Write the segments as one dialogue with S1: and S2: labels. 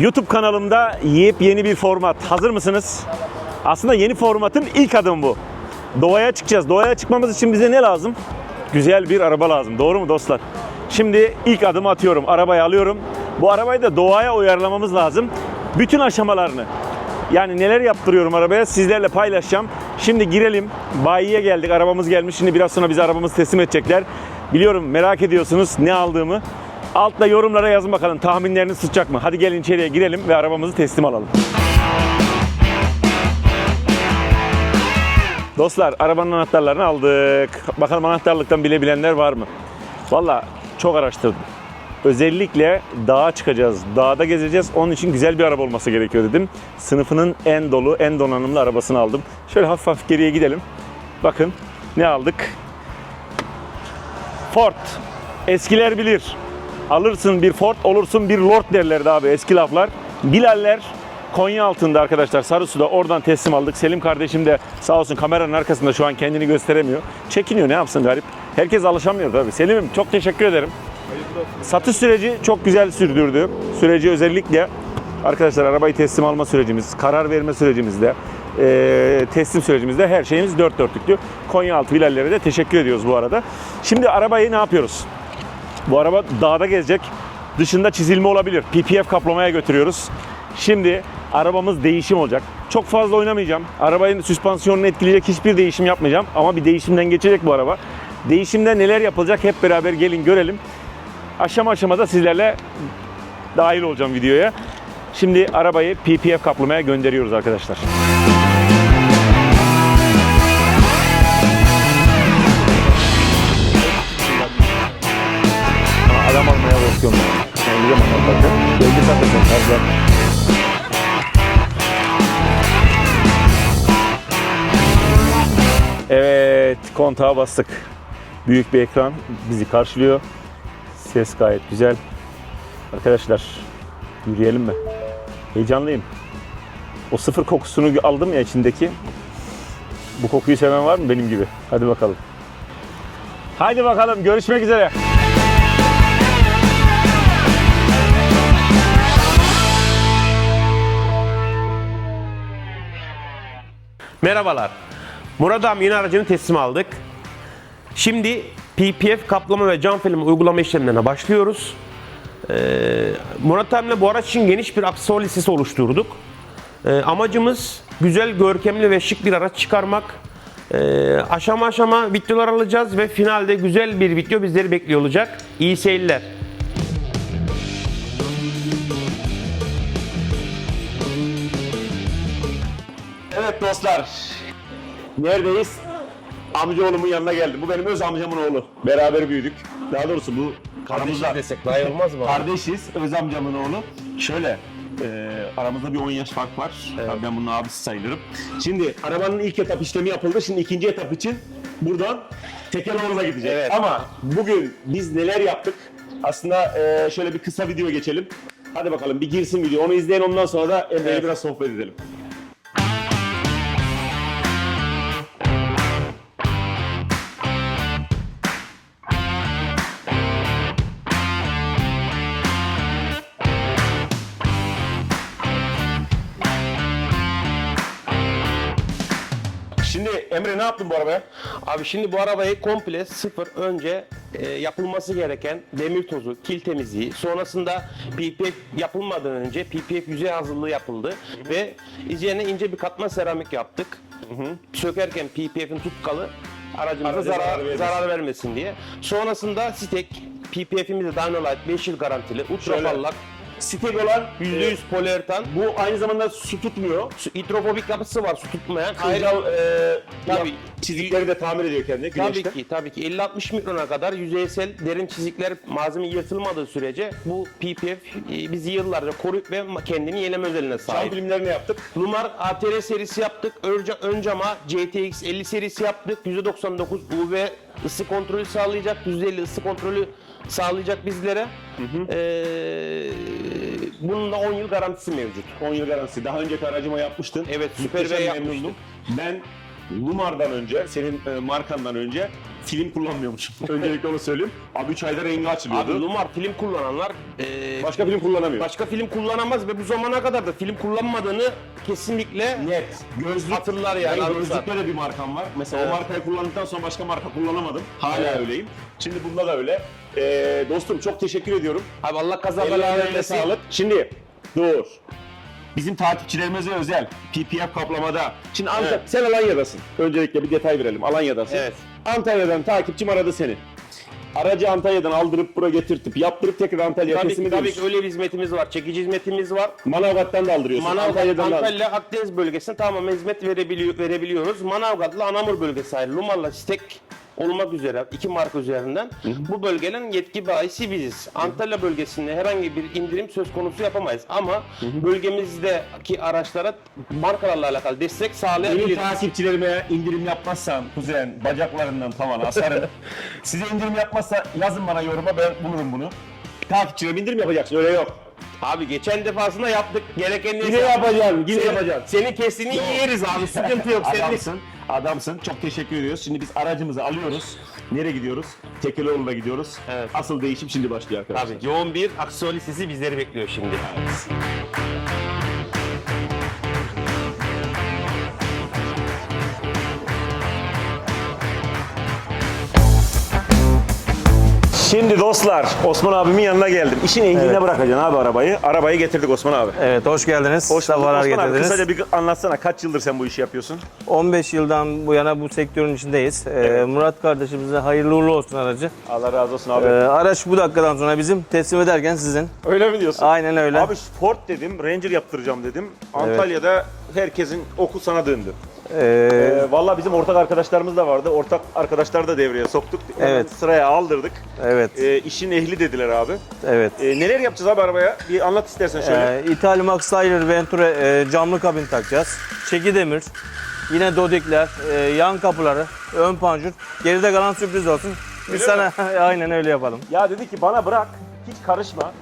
S1: YouTube kanalımda yepyeni bir format. Hazır mısınız? Aslında yeni formatın ilk adımı bu. Doğaya çıkacağız. Doğaya çıkmamız için bize ne lazım? Güzel bir araba lazım. Doğru mu dostlar? Şimdi ilk adımı atıyorum. Arabayı alıyorum. Bu arabayı da doğaya uyarlamamız lazım. Bütün aşamalarını. Yani neler yaptırıyorum arabaya sizlerle paylaşacağım. Şimdi girelim. Bayiye geldik. Arabamız gelmiş. Şimdi biraz sonra bize arabamızı teslim edecekler. Biliyorum merak ediyorsunuz ne aldığımı. Altta yorumlara yazın bakalım tahminleriniz tutacak mı? Hadi gelin içeriye girelim ve arabamızı teslim alalım. Dostlar arabanın anahtarlarını aldık. Bakalım anahtarlıktan bilebilenler var mı? Valla çok araştırdım. Özellikle dağa çıkacağız, dağda gezeceğiz. Onun için güzel bir araba olması gerekiyor dedim. Sınıfının en dolu, en donanımlı arabasını aldım. Şöyle hafif hafif geriye gidelim. Bakın ne aldık? Ford. Eskiler bilir. Alırsın bir Ford, olursun bir Lord derlerdi abi eski laflar. Bilaller Konya altında arkadaşlar Sarısu'da oradan teslim aldık. Selim kardeşim de sağ olsun kameranın arkasında şu an kendini gösteremiyor. Çekiniyor ne yapsın garip. Herkes alışamıyor tabii. Selim'im çok teşekkür ederim. Satış süreci çok güzel sürdürdü. Süreci özellikle arkadaşlar arabayı teslim alma sürecimiz, karar verme sürecimizde, eee, teslim sürecimizde her şeyimiz dört dörtlüktü. Konyaaltı Vilallere de teşekkür ediyoruz bu arada. Şimdi arabayı ne yapıyoruz? Bu araba dağda gezecek. Dışında çizilme olabilir. PPF kaplamaya götürüyoruz. Şimdi arabamız değişim olacak. Çok fazla oynamayacağım. Arabanın süspansiyonunu etkileyecek hiçbir değişim yapmayacağım. Ama bir değişimden geçecek bu araba. Değişimde neler yapılacak hep beraber gelin görelim. Aşama aşamada sizlerle dahil olacağım videoya. Şimdi arabayı PPF kaplamaya gönderiyoruz arkadaşlar. Anlatacağım. Belki satacağım. Fazla. Evet, kontağa bastık. Büyük bir ekran bizi karşılıyor. Ses gayet güzel. Arkadaşlar, yürüyelim mi? Heyecanlıyım. O sıfır kokusunu aldım ya içindeki. Bu kokuyu seven var mı benim gibi? Hadi bakalım. Haydi bakalım, görüşmek üzere.
S2: Merhabalar. Murat abi yeni aracını teslim aldık. Şimdi PPF kaplama ve cam film uygulama işlemlerine başlıyoruz. Ee, Murat abiyle bu araç için geniş bir aksesuar listesi oluşturduk. Ee, amacımız güzel, görkemli ve şık bir araç çıkarmak. Ee, aşama aşama videolar alacağız ve finalde güzel bir video bizleri bekliyor olacak. İyi seyirler.
S1: Dostlar. Neredeyiz? Amcaoğlumun yanına geldim. Bu benim öz amcamın oğlu. Beraber büyüdük. Daha doğrusu bu aramızda
S2: desek daha iyi olmaz mı?
S1: kardeşiz. Öz amcamın oğlu. Şöyle e, aramızda bir 10 yaş fark var. Tabii ben bunun abisi sayılırım. Şimdi arabanın ilk etap işlemi yapıldı. Şimdi ikinci etap için buradan Tekeloğlu'na gideceğiz.
S2: Evet.
S1: Ama bugün biz neler yaptık? Aslında e, şöyle bir kısa video geçelim. Hadi bakalım bir girsin video. Onu izleyin ondan sonra da Emre'yle
S2: Evet.
S1: biraz sohbet edelim. Ne yaptın bu arabaya?
S2: Abi şimdi bu arabayı komple sıfır önce e, yapılması gereken demir tozu, kil temizliği, sonrasında PPF yapılmadan önce PPF yüzey hazırlığı yapıldı ve üzerine ince bir katman seramik yaptık. Sökerken PPF'in tutkalı aracımıza
S1: Araca
S2: zarar,
S1: zarar vermesin.
S2: zarar vermesin diye. Sonrasında Sitek PPF'imiz de Dynolite 5 yıl garantili, ultra
S1: Şöyle,
S2: parlak,
S1: Stek olan
S2: %100
S1: e,
S2: poliuretan,
S1: bu aynı zamanda su tutmuyor.
S2: su- hidrofobik yapısı var su tutmayan.
S1: Kılcal e,
S2: Tabii.
S1: çizikleri de tamir ediyor kendine güneşte.
S2: Tabii ki, tabii ki. 50-60 mikrona kadar yüzeysel derin çizikler malzeme yırtılmadığı sürece bu PPF e, bizi yıllarca koruyup ve kendini yenileme özelliğine
S1: Cam
S2: sahip.
S1: filmlerini yaptık.
S2: Lumar ATR serisi yaptık. Önce, ön cama GTX 50 serisi yaptık. %99 UV ısı kontrolü sağlayacak. %50 ısı kontrolü sağlayacak bizlere. Ee, bunun da 10 yıl garantisi mevcut.
S1: 10 yıl garantisi. Daha önceki aracıma yapmıştın.
S2: Evet,
S1: Muhteşem
S2: V yapmıştık.
S1: Ben Lumar'dan önce, senin e, markandan önce film kullanmıyormuşum. Öncelikle onu söyleyeyim. Abi 3 ayda rengi açılıyordu.
S2: Abi Lumar film kullananlar e,
S1: Başka film kullanamıyor.
S2: başka film kullanamaz ve bu zamana kadar da film kullanmadığını kesinlikle
S1: Net. Gözlük
S2: hatırlar yani.
S1: Ben
S2: anımsar.
S1: gözlükte de bir markam var. Mesela
S2: Evet.
S1: o markayı kullandıktan sonra başka marka kullanamadım. Hala
S2: Evet.
S1: öyleyim. Şimdi bunda da öyle. Ee, dostum çok teşekkür ediyorum.
S2: Abi Allah kaza bela
S1: Ellerine
S2: vermesin.
S1: sağlık. Şimdi dur. Bizim takipçilerimize özel PPF kaplamada. Şimdi Ant-
S2: Evet.
S1: sen Alanya'dasın. Öncelikle bir detay verelim. Alanya'dasın.
S2: Evet.
S1: Antalya'dan takipçim aradı seni. Aracı Antalya'dan aldırıp buraya getirtip yaptırıp tekrar Antalya'ya
S2: Tabii,
S1: teslim
S2: ki, tabii
S1: ediyoruz.
S2: ki öyle bir hizmetimiz var. Çekici hizmetimiz var.
S1: Manavgat'tan da aldırıyorsun.
S2: Manavgat,
S1: Antalya'dan da
S2: Antalya, Akdeniz bölgesine tamamen hizmet verebiliyor, verebiliyoruz. Manavgat'la Anamur bölgesi ayrı. Lumar'la Stek olmak üzere iki marka üzerinden bu bölgenin yetki bahisi biziz. Antalya bölgesinde herhangi bir indirim söz konusu yapamayız ama bölgemizdeki araçlara markalarla alakalı destek
S1: Benim
S2: sağlayabiliriz.
S1: takipçilerime indirim yapmazsan kuzen bacaklarından tavan asarım. Size indirim yapmazsa yazın bana yoruma ben bulurum bunu. Takipçilerime indirim yapacaksın öyle yok.
S2: Abi geçen defasında yaptık. Gereken
S1: Yine
S2: neyse.
S1: yapacaksın, yine
S2: Senin-
S1: yapacaksın.
S2: Senin kestiğini yeriz abi. Sıkıntı yok.
S1: Adamsın, adamsın. Çok teşekkür ediyoruz. Şimdi biz aracımızı alıyoruz. Nereye gidiyoruz? Tekelioğlu'na gidiyoruz.
S2: Evet.
S1: Asıl değişim şimdi başlıyor arkadaşlar.
S2: Tabii yoğun bir aksiyon listesi bizleri bekliyor şimdi.
S1: Şimdi dostlar Osman abimin yanına geldim. İşin engeline
S3: Evet.
S1: bırakacaksın abi arabayı. Arabayı getirdik Osman abi.
S3: Evet hoş geldiniz.
S1: Hoş bulduk
S3: Sefalar
S1: Osman abi.
S3: getirdiniz.
S1: Kısaca bir anlatsana kaç yıldır sen bu işi yapıyorsun?
S3: 15 yıldan bu yana bu sektörün içindeyiz. Ee. Murat kardeşimize hayırlı uğurlu olsun aracı.
S1: Allah razı olsun
S3: Ee,
S1: abi.
S3: araç bu dakikadan sonra bizim teslim ederken sizin.
S1: Öyle mi diyorsun?
S3: Aynen öyle.
S1: Abi Ford dedim, Ranger yaptıracağım dedim. Antalya'da herkesin oku sana döndü.
S3: Ee,
S1: Ee, Valla bizim ortak arkadaşlarımız da vardı. Ortak arkadaşlar da devreye soktuk. Hemen
S3: Evet.
S1: Sıraya aldırdık.
S3: evet,
S1: Ee, işin ehli dediler abi.
S3: evet.
S1: Ee, neler yapacağız abi arabaya? Bir anlat istersen şöyle.
S3: Ee, İthal Max Styler Venture e, camlı kabin takacağız. Çeki demir. Yine dodikler, e, yan kapıları, ön panjur. Geride kalan sürpriz olsun. Biz
S1: Öyle
S3: sana aynen öyle yapalım.
S1: Ya dedi ki bana bırak, hiç karışma.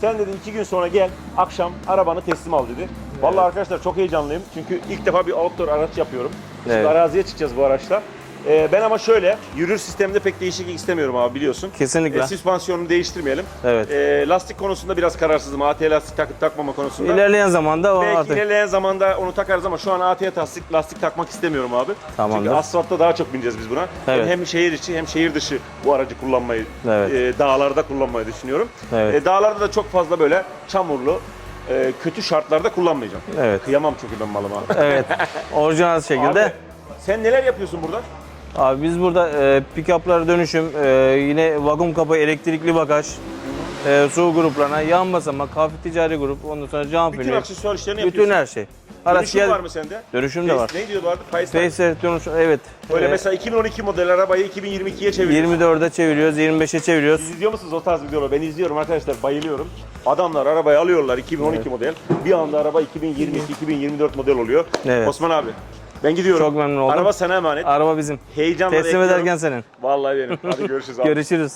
S1: Sen dedi iki gün sonra gel, akşam arabanı teslim al dedi. Vallahi arkadaşlar çok heyecanlıyım. Çünkü ilk defa bir outdoor araç yapıyorum. Şimdi
S3: Evet.
S1: araziye çıkacağız bu araçla. Ee, ben ama şöyle, yürür sistemde pek değişiklik istemiyorum abi biliyorsun.
S3: Kesinlikle.
S1: Ee, süspansiyonunu değiştirmeyelim.
S3: Evet.
S1: Ee, lastik konusunda biraz kararsızım. AT lastik takıp takmama konusunda.
S3: İlerleyen zamanda o
S1: Belki
S3: artık
S1: ilerleyen zamanda onu takarız ama şu an AT lastik, lastik takmak istemiyorum abi.
S3: Tamamdır.
S1: Çünkü asfaltta daha çok bineceğiz biz buna.
S3: Evet.
S1: Hem şehir içi hem şehir dışı bu aracı kullanmayı,
S3: Evet.
S1: e, dağlarda kullanmayı düşünüyorum.
S3: Evet.
S1: E, dağlarda da çok fazla böyle çamurlu, e, kötü şartlarda kullanmayacağım.
S3: Evet.
S1: Kıyamam çünkü ben malıma.
S3: evet. Orijinal şekilde.
S1: Abi, sen neler yapıyorsun burada?
S3: Abi biz burada e, pick-up'lara dönüşüm, e, yine vakum kapı, elektrikli bagaj, e, su gruplarına, yan basamak, hafif ticari grup, ondan sonra cam
S1: Bütün
S3: fili,
S1: aksesuar işlerini
S3: bütün
S1: yapıyorsun.
S3: her şey.
S1: Dönüşüm var mı sende?
S3: dönüşüm de var.
S1: Ne diyordu vardı? Faceline.
S3: Face dönüşüm, evet.
S1: Böyle
S3: E,
S1: mesela 2012 model arabayı 2022'ye çeviriyorsun.
S3: 24'e çeviriyoruz, 25'e çeviriyoruz.
S1: Siz izliyor musunuz o tarz videoları? Ben izliyorum arkadaşlar, bayılıyorum. Adamlar arabayı alıyorlar 2012 model. Bir anda araba 2022-2024 model oluyor.
S3: Evet.
S1: Osman abi, ben gidiyorum.
S3: Çok memnun oldum.
S1: Araba sana emanet.
S3: Araba bizim.
S1: Heyecanla
S3: Teslim
S1: bekliyorum.
S3: ederken senin.
S1: Vallahi benim. Hadi görüşürüz abi.
S3: Görüşürüz.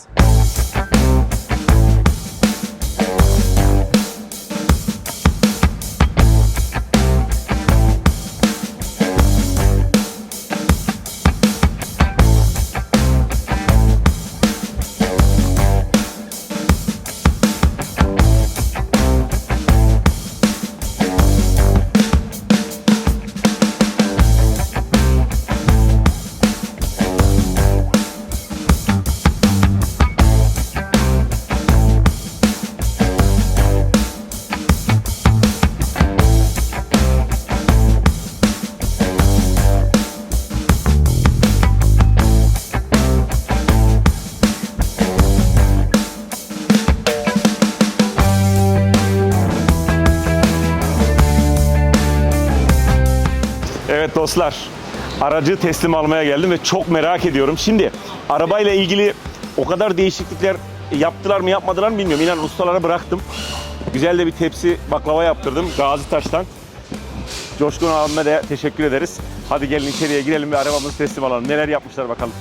S1: Dostlar, aracı teslim almaya geldim ve çok merak ediyorum. Şimdi arabayla ilgili o kadar değişiklikler yaptılar mı yapmadılar mı bilmiyorum. İnan ustalara bıraktım. Güzel de bir tepsi baklava yaptırdım Gazi Taş'tan. Coşkun abime de teşekkür ederiz. Hadi gelin içeriye girelim ve arabamızı teslim alalım. Neler yapmışlar bakalım.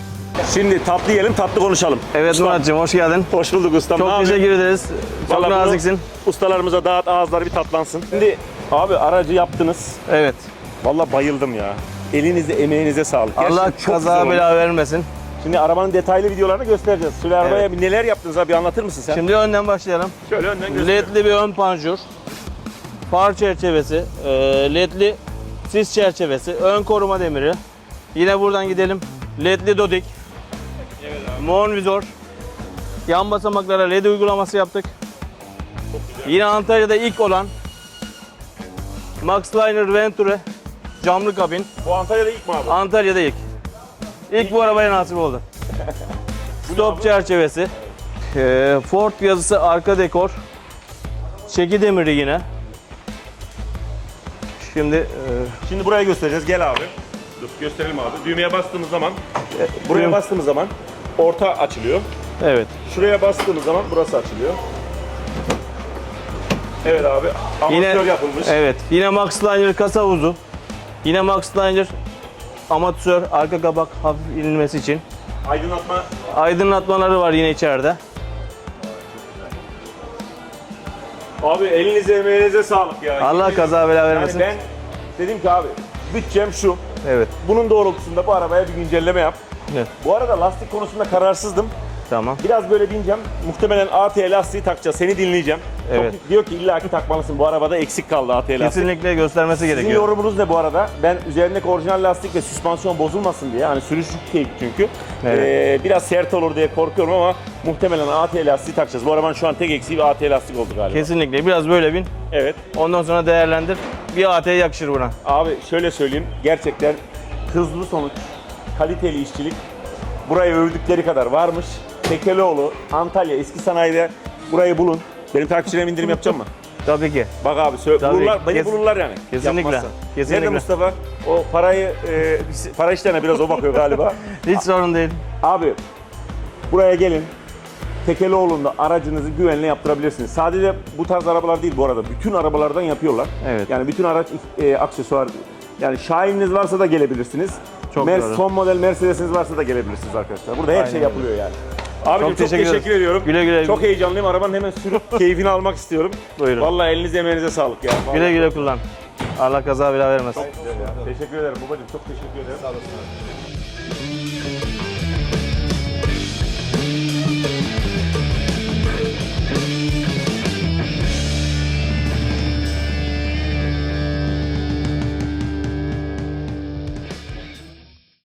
S1: Şimdi tatlı yiyelim, tatlı konuşalım.
S3: Evet
S1: Ustam,
S3: Muratcığım hoş geldin.
S1: Hoş bulduk ustam. Ne
S3: Çok
S1: yapıyorsun?
S3: teşekkür ederiz. Çok naziksin.
S1: Ustalarımıza dağıt ağızları bir tatlansın. Şimdi abi aracı yaptınız.
S3: Evet.
S1: Vallahi bayıldım ya. Elinize, emeğinize sağlık.
S3: Allah
S1: Gerçekten çok güzel
S3: kaza
S1: olmuş.
S3: bela vermesin.
S1: Şimdi arabanın detaylı videolarını göstereceğiz. Şöyle arabaya bir neler yaptınız abi anlatır mısın sen?
S3: Şimdi önden başlayalım.
S1: Şöyle önden göster.
S3: ledli bir ön panjur, far çerçevesi, e, ledli sis çerçevesi, ön koruma demiri. Yine buradan gidelim. Ledli dodik. Mon vizor. Yan basamaklara led uygulaması yaptık. Yine Antalya'da ilk olan Maxliner Venture camlı kabin.
S1: Bu Antalya'da ilk mi abi?
S3: Antalya'da ilk. İlk bu arabaya nasip oldu. Stop çerçevesi. Ee, Ford yazısı arka dekor. Çeki demiri yine. Şimdi e,
S1: Şimdi buraya göstereceğiz. Gel abi. Dur gösterelim abi. Düğmeye bastığımız zaman, buraya
S3: düğüm-
S1: bastığımız zaman orta açılıyor.
S3: evet.
S1: Şuraya bastığımız zaman burası açılıyor. Evet abi. Amatör
S3: Yine
S1: yapılmış.
S3: Evet. Yine Maxliner kasa havuzu. Yine Maxliner amatör arka kapak hafif inilmesi için.
S1: Aydınlatma
S3: Aydınlatmaları var yine içeride.
S1: Abi elinize emeğinize sağlık ya.
S3: Allah kaza bela
S1: Yani
S3: vermesin.
S1: ben dedim ki abi bütçem şu.
S3: Evet.
S1: Bunun doğrultusunda bu arabaya bir güncelleme yap.
S3: Evet.
S1: Bu arada lastik konusunda kararsızdım.
S3: Tamam.
S1: Biraz böyle bineceğim. Muhtemelen AT lastiği takacağız. Seni dinleyeceğim.
S3: Evet.
S1: Çok diyor ki illaki takmalısın. Bu arabada eksik kaldı AT lastiği.
S3: Kesinlikle göstermesi
S1: Sizin
S3: gerekiyor.
S1: yorumunuz ne bu arada? Ben üzerindeki orijinal lastik ve süspansiyon bozulmasın diye. Hani sürüş keyif çünkü.
S3: Evet.
S1: Ee, biraz sert olur diye korkuyorum ama muhtemelen AT lastiği takacağız. Bu arabanın şu an tek eksiği bir AT lastik oldu galiba.
S3: Kesinlikle. Biraz böyle bin.
S1: Evet.
S3: Ondan sonra değerlendir. Bir AT yakışır buna.
S1: Abi şöyle söyleyeyim. Gerçekten hızlı sonuç, kaliteli işçilik burayı övdükleri kadar varmış. Tekelioğlu, Antalya, eski sanayide burayı bulun. Benim takipçilerime indirim yapacağım mı?
S3: Tabii ki.
S1: Bak abi sö-
S3: Tabii,
S1: bulurlar, beni
S3: kes-
S1: bulurlar yani.
S3: kesinlikle,
S1: Yapmazsan.
S3: kesinlikle.
S1: Nerede Mustafa? O parayı, e, para işlerine biraz o bakıyor galiba.
S3: Hiç sorun değil.
S1: Abi buraya gelin. Tekelioğlu'nda aracınızı güvenle yaptırabilirsiniz. Sadece bu tarz arabalar değil bu arada. Bütün arabalardan yapıyorlar.
S3: Evet.
S1: Yani bütün araç e, aksesuar. Yani Şahin'iniz varsa da gelebilirsiniz.
S3: Çok
S1: Mer-
S3: doğru.
S1: Son model Mercedes'iniz varsa da gelebilirsiniz arkadaşlar. Burada her
S3: Aynen
S1: şey
S3: öyle.
S1: yapılıyor yani. Abicim çok,
S3: teşekkür
S1: teşekkür,
S3: ederiz.
S1: ediyorum.
S3: Güle güle.
S1: Çok heyecanlıyım. Arabanın hemen sürüp keyfini almak istiyorum.
S3: Buyurun.
S1: Vallahi elinize emeğinize sağlık ya. Vallahi
S3: Güle güle kullan. Allah kaza bela vermesin.
S1: Teşekkür ederim babacığım. Çok teşekkür ederim. Sağ olasın.